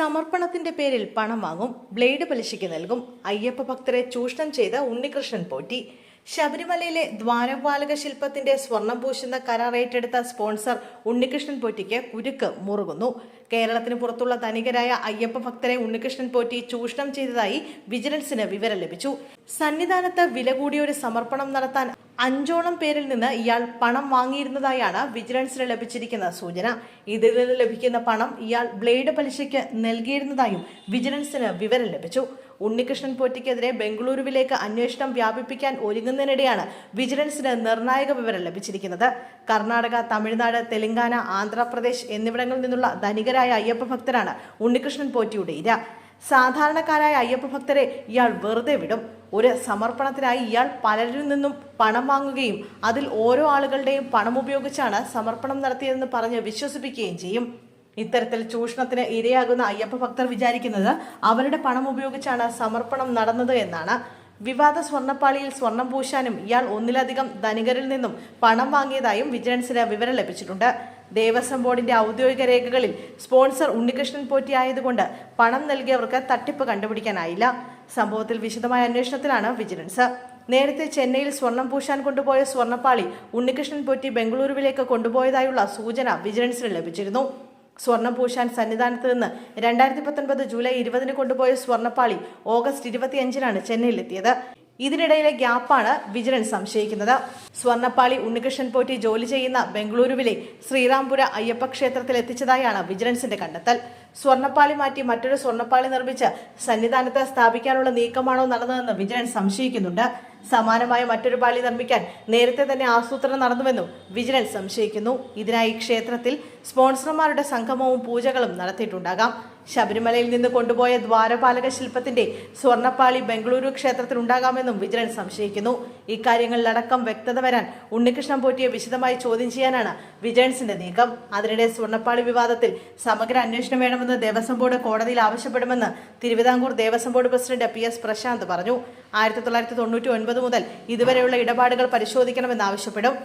സമർപ്പണത്തിന്റെ പേരിൽ പണം വാങ്ങും ബ്ലേഡ് പലിശയ്ക്ക് നൽകും. അയ്യപ്പ ഭക്തരെ ചൂഷണം ചെയ്ത ഉണ്ണികൃഷ്ണൻ പോറ്റി. ശബരിമലയിലെ ദ്വാരപാലക ശില്പത്തിന്റെ സ്വർണം പൂശുന്ന കരാർ ഏറ്റെടുത്ത സ്പോൺസർ ഉണ്ണികൃഷ്ണൻ പോറ്റിക്ക് കുരുക്ക് മുറുകുന്നു. കേരളത്തിന് പുറത്തുള്ള ധനികരായ അയ്യപ്പ ഭക്തരെ ഉണ്ണികൃഷ്ണൻ പോറ്റി ചൂഷണം ചെയ്തതായി വിജിലൻസിന് വിവരം ലഭിച്ചു. സന്നിധാനത്ത് വില കൂടിയ ഒരു സമർപ്പണം നടത്താൻ അഞ്ചോളം പേരിൽ നിന്ന് ഇയാൾ പണം വാങ്ങിയിരുന്നതായാണ് വിജിലൻസിന് ലഭിച്ചിരിക്കുന്ന സൂചന. ഇതിൽ നിന്ന് ലഭിക്കുന്ന പണം ഇയാൾ ബ്ലേഡ് പലിശയ്ക്ക് നൽകിയിരുന്നതായും വിജിലൻസിന് വിവരം ലഭിച്ചു. ഉണ്ണികൃഷ്ണൻ പോറ്റിക്കെതിരെ ബംഗളൂരുവിലേക്ക് അന്വേഷണം വ്യാപിപ്പിക്കാൻ ഒരുങ്ങുന്നതിനിടെയാണ് വിജിലൻസിന് നിർണായക വിവരം ലഭിച്ചിരിക്കുന്നത്. കർണാടക തമിഴ്നാട് തെലങ്കാന ആന്ധ്രാപ്രദേശ് എന്നിവിടങ്ങളിൽ നിന്നുള്ള ധനികരായ അയ്യപ്പ ഭക്തരാണ് ഉണ്ണികൃഷ്ണൻ പോറ്റിയുടെ ഇര. സാധാരണക്കാരായ അയ്യപ്പ ഭക്തരെ ഇയാൾ വെറുതെ വിടും. ഒരു സമർപ്പണത്തിനായി ഇയാൾ പലരിൽ നിന്നും പണം വാങ്ങുകയും അതിൽ ഓരോ ആളുകളുടെയും പണം ഉപയോഗിച്ചാണ് സമർപ്പണം നടത്തിയതെന്ന് പറഞ്ഞ് വിശ്വസിപ്പിക്കുകയും ചെയ്യും. ഇത്തരത്തിൽ ചൂഷണത്തിന് ഇരയാകുന്ന അയ്യപ്പ ഭക്തർ വിചാരിക്കുന്നത് അവരുടെ പണം ഉപയോഗിച്ചാണ് സമർപ്പണം നടന്നത് എന്നാണ്. വിവാദ സ്വർണപ്പാളിയിൽ സ്വർണം പൂശാനും ഇയാൾ ഒന്നിലധികം ധനികരിൽ നിന്നും പണം വാങ്ങിയതായും വിജിലൻസിന് വിവരം ലഭിച്ചിട്ടുണ്ട്. ദേവസ്വം ബോർഡിന്റെ ഔദ്യോഗിക രേഖകളിൽ സ്പോൺസർ ഉണ്ണികൃഷ്ണൻ പോറ്റി ആയതുകൊണ്ട് പണം നൽകിയവർക്ക് തട്ടിപ്പ് കണ്ടുപിടിക്കാനായില്ല. സംഭവത്തിൽ വിശദമായ അന്വേഷണത്തിലാണ് വിജിലൻസ്. നേരത്തെ ചെന്നൈയിൽ സ്വർണം പൂശാൻ കൊണ്ടുപോയ സ്വർണപ്പാളി ഉണ്ണികൃഷ്ണൻ പൊറ്റി ബംഗളൂരുവിലേക്ക് കൊണ്ടുപോയതായുള്ള സൂചന വിജിലൻസിന് ലഭിച്ചിരുന്നു. സ്വർണം പൂശാൻ സന്നിധാനത്ത് നിന്ന് രണ്ടായിരത്തി പത്തൊൻപത് ജൂലൈ ഇരുപതിന് കൊണ്ടുപോയ സ്വർണപ്പാളി ഓഗസ്റ്റ് ഇരുപത്തിയഞ്ചിനാണ് ചെന്നൈയിലെത്തിയത്. ഇതിനിടയിലെ ഗ്യാപ്പാണ് വിജിലൻസ് സംശയിക്കുന്നത്. സ്വർണപ്പാളി ഉണ്ണികൃഷ്ണൻ പോറ്റി ജോലി ചെയ്യുന്ന ബംഗളൂരുവിലെ ശ്രീറാംപുര അയ്യപ്പ ക്ഷേത്രത്തിൽ എത്തിച്ചതായാണ് വിജിലൻസിന്റെ കണ്ടെത്തൽ. സ്വർണപ്പാളി മാറ്റി മറ്റൊരു സ്വർണപ്പാളി നിർമ്മിച്ച് സന്നിധാനത്ത് സ്ഥാപിക്കാനുള്ള നീക്കമാണോ നടന്നതെന്ന് വിജിലൻസ് സംശയിക്കുന്നുണ്ട്. സമാനമായ മറ്റൊരു പാളി നിർമ്മിക്കാൻ നേരത്തെ തന്നെ ആസൂത്രണം നടന്നുവെന്നും വിജിലൻസ് സംശയിക്കുന്നു. ഇതിനായി ക്ഷേത്രത്തിൽ സ്പോൺസർമാരുടെ സംഗമവും പൂജകളും നടത്തിയിട്ടുണ്ടാകാം. ശബരിമലയിൽ നിന്ന് കൊണ്ടുപോയ ദ്വാരപാലക ശില്പത്തിന്റെ സ്വർണപ്പാളി ബംഗളൂരു ക്ഷേത്രത്തിൽ ഉണ്ടാകാമെന്നും വിജിലൻസ് സംശയിക്കുന്നു. ഇക്കാര്യങ്ങളിലടക്കം വ്യക്തത വരാൻ ഉണ്ണികൃഷ്ണൻ പോറ്റിയെ വിശദമായി ചോദ്യം ചെയ്യാനാണ് വിജിലൻസിന്റെ നീക്കം. അതിനിടെ സ്വർണപ്പാളി വിവാദത്തിൽ സമഗ്ര അന്വേഷണം വേണമെന്ന് ദേവസ്വം ബോർഡ് കോടതിയിൽ ആവശ്യപ്പെടുമെന്ന് Thiruvithamkoor Devaswom board president P S Prashanth പറഞ്ഞു. ആയിരത്തി തൊള്ളായിരത്തി തൊണ്ണൂറ്റി ഒൻപത് മുതൽ ഇതുവരെയുള്ള ഇടപാടുകൾ പരിശോധിക്കണമെന്ന് ആവശ്യപ്പെടും.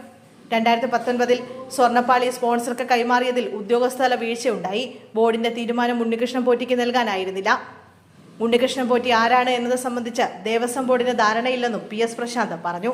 രണ്ടായിരത്തി പത്തൊൻപതിൽ സ്വർണപ്പാളി സ്പോൺസർക്ക് കൈമാറിയതിൽ ഉദ്യോഗസ്ഥല വീഴ്ചയുണ്ടായി. ബോർഡിന്റെ തീരുമാനം ഉണ്ണികൃഷ്ണൻ പോറ്റിക്ക് നൽകാനായിരുന്നില്ല. ഉണ്ണികൃഷ്ണൻ പോറ്റി ആരാണ് എന്നത് സംബന്ധിച്ച് ദേവസ്വം ബോർഡിന് ധാരണയില്ലെന്നും പി എസ് പറഞ്ഞു.